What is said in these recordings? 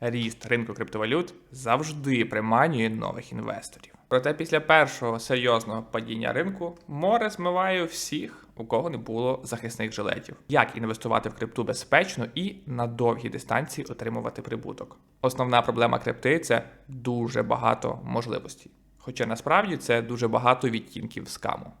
Ріст ринку криптовалют завжди приманює нових інвесторів. Проте після першого серйозного падіння ринку море змиває всіх, у кого не було захисних жилетів. Як інвестувати в крипту безпечно і на довгій дистанції отримувати прибуток. Основна проблема крипти це дуже багато можливостей. Хоча насправді це дуже багато відтінків скаму.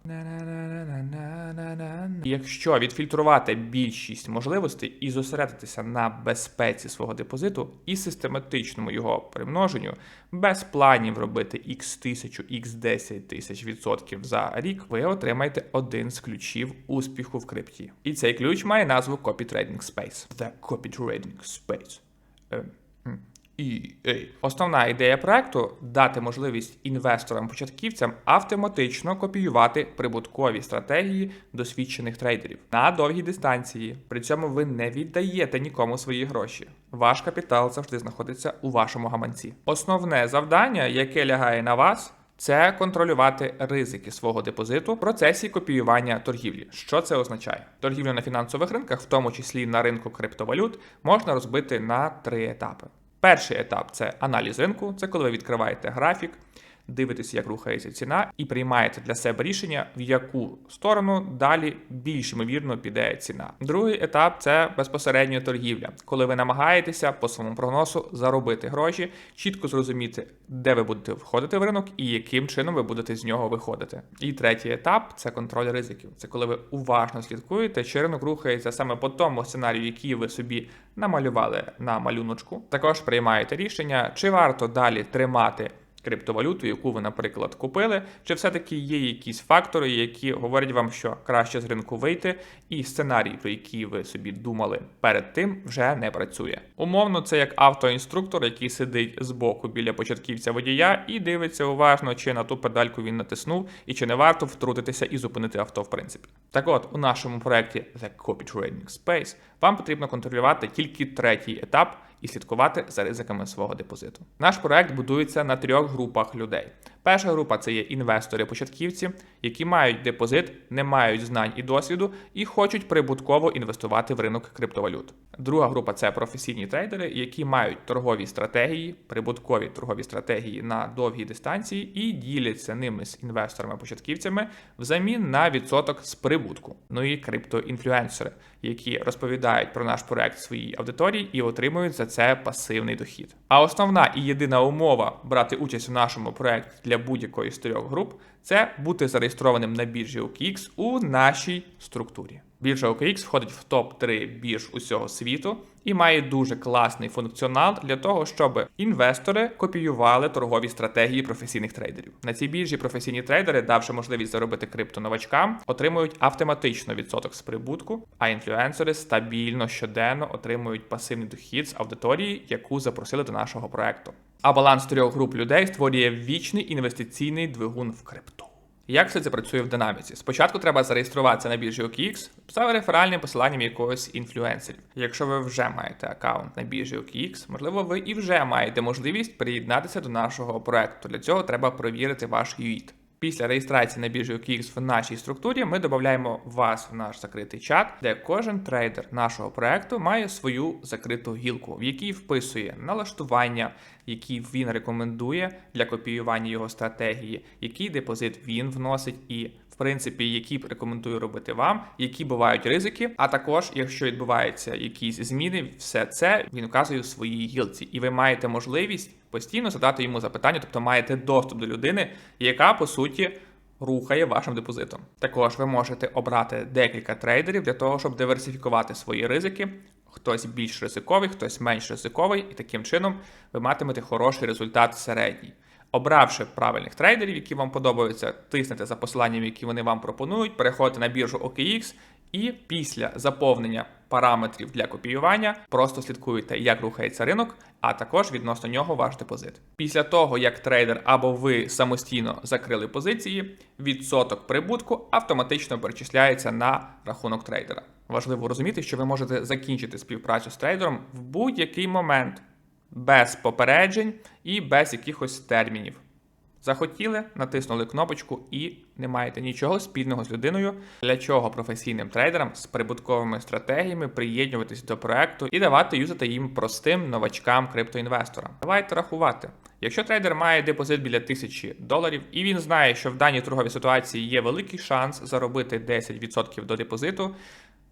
Якщо відфільтрувати більшість можливостей і зосередитися на безпеці свого депозиту і систематичному його примноженню, без планів робити x тисячу, x 10 тисяч відсотків за рік, ви отримаєте один з ключів успіху в крипті. І цей ключ має назву Copy Trading Space. The Copy Trading Space. Е, м. EA. Основна ідея проекту дати можливість інвесторам-початківцям автоматично копіювати прибуткові стратегії досвідчених трейдерів на довгій дистанції. При цьому ви не віддаєте нікому свої гроші. Ваш капітал завжди знаходиться у вашому гаманці. Основне завдання, яке лягає на вас. Це контролювати ризики свого депозиту в процесі копіювання торгівлі. Що це означає? Торгівлю на фінансових ринках, в тому числі на ринку криптовалют, можна розбити на три етапи. Перший етап це аналіз ринку, це коли ви відкриваєте графік, дивитеся, як рухається ціна, і приймаєте для себе рішення, в яку сторону далі більш ймовірно піде ціна. Другий етап це безпосередньо торгівля, коли ви намагаєтеся по своєму прогнозу заробити гроші, чітко зрозуміти, де ви будете входити в ринок і яким чином ви будете з нього виходити. І третій етап це контроль ризиків. Це коли ви уважно слідкуєте, чи ринок рухається саме по тому сценарію, який ви собі намалювали на малюночку. Також приймаєте рішення, чи варто далі тримати криптовалюту, яку ви, наприклад, купили, чи все-таки є якісь фактори, які говорять вам, що краще з ринку вийти, і сценарій, про який ви собі думали перед тим, вже не працює. Умовно, це як автоінструктор, який сидить збоку біля початківця водія і дивиться уважно, чи на ту педальку він натиснув, і чи не варто втрутитися і зупинити авто, в принципі. Так от, у нашому проєкті The Copy Trading Space вам потрібно контролювати тільки третій етап і слідкувати за ризиками свого депозиту. Наш проект будується на трьох групах людей. Перша група це є інвестори-початківці, які мають депозит, не мають знань і досвіду і хочуть прибутково інвестувати в ринок криптовалют. Друга група це професійні трейдери, які мають торгові стратегії, прибуткові торгові стратегії на довгій дистанції і діляться ними з інвесторами-початківцями взамін на відсоток з прибутку. Ну і криптоінфлюенсери, які розповідають про наш проект своїй аудиторії і отримують за це пасивний дохід. А основна і єдина умова брати участь у нашому проекті для будь-якої з трьох груп це бути зареєстрованим на біржі OKX у нашій структурі. Біржа OKX входить в топ-3 бірж усього світу і має дуже класний функціонал для того, щоб інвестори копіювали торгові стратегії професійних трейдерів. На цій біржі професійні трейдери, давши можливість заробити криптоновачкам, отримують автоматично відсоток з прибутку, а інфлюенсери стабільно щоденно отримують пасивний дохід з аудиторії, яку запросили до нашого проекту. А баланс трьох груп людей створює вічний інвестиційний двигун в крипту. Як все це працює в динаміці? Спочатку треба зареєструватися на біржі OKX за реферальним посиланням якогось інфлюенсерів. Якщо ви вже маєте аккаунт на біржі OKX, можливо, ви і вже маєте можливість приєднатися до нашого проекту. Для цього треба перевірити ваш UID. Після реєстрації на біржі OKX в нашій структурі ми додаємо вас в наш закритий чат, де кожен трейдер нашого проекту має свою закриту гілку, в якій вписує налаштування, які він рекомендує для копіювання його стратегії, який депозит він вносить і. Принципі, які рекомендую робити вам, які бувають ризики. А також, якщо відбуваються якісь зміни, все це він вказує в своїй гілці, і ви маєте можливість постійно задати йому запитання, тобто маєте доступ до людини, яка по суті рухає вашим депозитом. Також ви можете обрати декілька трейдерів для того, щоб диверсифікувати свої ризики. Хтось більш ризиковий, хтось менш ризиковий, і таким чином ви матимете хороший результат середній. Обравши правильних трейдерів, які вам подобаються, тиснете за посиланням, які вони вам пропонують, переходите на біржу OKX і після заповнення параметрів для копіювання просто слідкуєте, як рухається ринок, а також відносно нього ваш депозит. Після того, як трейдер або ви самостійно закрили позиції, відсоток прибутку автоматично перечисляється на рахунок трейдера. Важливо розуміти, що ви можете закінчити співпрацю з трейдером в будь-який момент без попереджень і без якихось термінів. Захотіли, натиснули кнопочку і не маєте нічого спільного з людиною, для чого професійним трейдерам з прибутковими стратегіями приєднуватись до проекту і давати юзати їм простим новачкам криптоінвесторам. Давайте рахувати. Якщо трейдер має депозит біля тисячі доларів, і він знає, що в даній торговій ситуації є великий шанс заробити 10% до депозиту,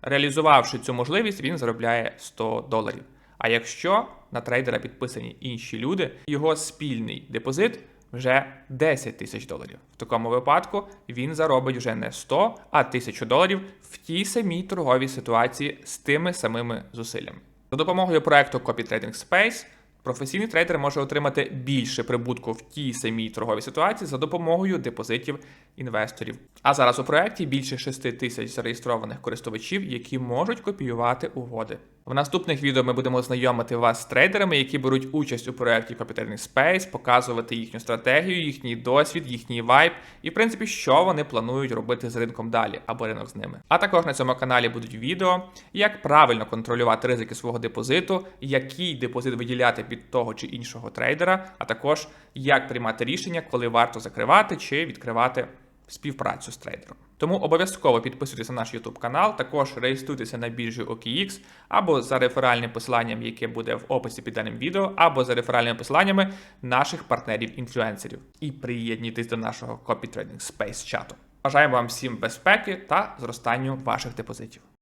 реалізувавши цю можливість, він заробляє 100 доларів. А якщо на трейдера підписані інші люди, його спільний депозит вже 10 тисяч доларів. В такому випадку він заробить вже не 100, а 1000 доларів в тій самій торговій ситуації з тими самими зусиллями. За допомогою проекту Copy Trading Space професійний трейдер може отримати більше прибутку в тій самій торговій ситуації за допомогою депозитів інвесторів. А зараз у проекті більше 6 тисяч зареєстрованих користувачів, які можуть копіювати угоди. В наступних відео ми будемо знайомити вас з трейдерами, які беруть участь у проєкті Trading Space, показувати їхню стратегію, їхній досвід, їхній вайб і, в принципі, що вони планують робити з ринком далі або ринок з ними. А також на цьому каналі будуть відео, як правильно контролювати ризики свого депозиту, який депозит виділяти під того чи іншого трейдера, а також як приймати рішення, коли варто закривати чи відкривати співпрацю з трейдером. Тому обов'язково підписуйтесь на наш YouTube канал, також реєструйтеся на біржі OKX або за реферальним посиланням, яке буде в описі під даним відео, або за реферальними посиланнями наших партнерів-інфлюенсерів. І приєднуйтесь до нашого Copy Trading Space чату. Бажаємо вам всім безпеки та зростанню ваших депозитів.